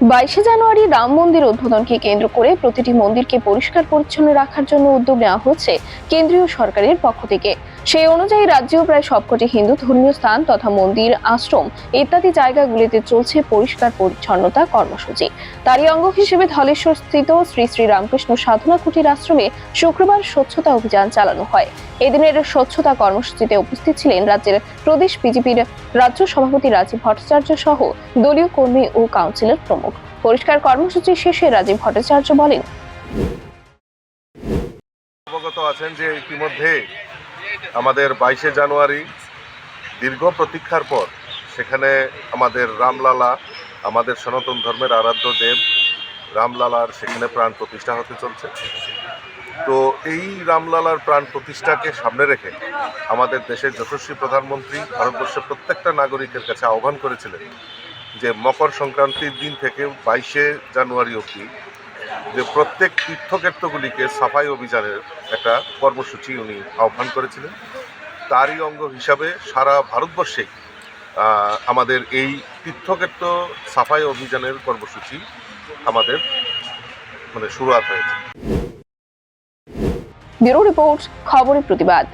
বাইশে জানুয়ারি রাম মন্দির উদ্বোধনকে কেন্দ্র করে প্রতিটি মন্দিরকে পরিষ্কার পরিচ্ছন্ন রাখার জন্য উদ্যোগ নেওয়া হচ্ছে কেন্দ্রীয় সরকারের পক্ষ থেকে। সেই অনুযায়ী রাজ্যেও প্রায় সবকটি হিন্দু ধর্মীয় স্থান তথা মন্দির, আশ্রম ইত্যাদি জায়গাগুলিতে চলছে পরিষ্কার পরিচ্ছন্নতা কর্মসূচি। তারই অঙ্গ হিসেবে ধলেশ্বর স্থিত শ্রী শ্রী রামকৃষ্ণ সাধনা কুটির আশ্রমে শুক্রবার স্বচ্ছতা অভিযান চালানো হয়। এদিনের স্বচ্ছতা কর্মসূচিতে উপস্থিত ছিলেন রাজ্যের প্রদেশ বিজেপির রাজ্য সভাপতি রাজীব ভট্টাচার্য সহ দলীয় কর্মী ও কাউন্সিলর প্রমুখ। পরিষ্কার কর্মসূচি শেষে রাজীব ভট্টাচার্য বলেন, অবগত আছেন যে ইতিমধ্যে আমাদের বাইশে জানুয়ারি দীর্ঘ প্রতীক্ষার পর সেখানে আমাদের রামলালা, আমাদের সনাতন ধর্মের আরাধ্য দেব রামলালার সেখানে প্রাণ প্রতিষ্ঠা হতে চলছে। তো এই রামলালার প্রাণ প্রতিষ্ঠাকে সামনে রেখে আমাদের দেশের যশস্বী প্রধানমন্ত্রী ভারতবর্ষের প্রত্যেকটা নাগরিকের কাছে আহ্বান করেছিলেন যে মকর সংক্রান্তির দিন থেকে বাইশে জানুয়ারি অবধি যে প্রত্যেক তীর্থক্ষেত্রগুলিকে সাফাই অভিযানের একটা কর্মসূচি উনি আহ্বান করেছিলেন। তারই অঙ্গ হিসাবে সারা ভারতবর্ষে আমাদের এই তীর্থক্ষেত্র সাফাই অভিযানের কর্মসূচি আমাদের মানে শুরুয়াত হয়েছে। ব্যুরো রিপোর্ট, খবরের প্রতিবাদ।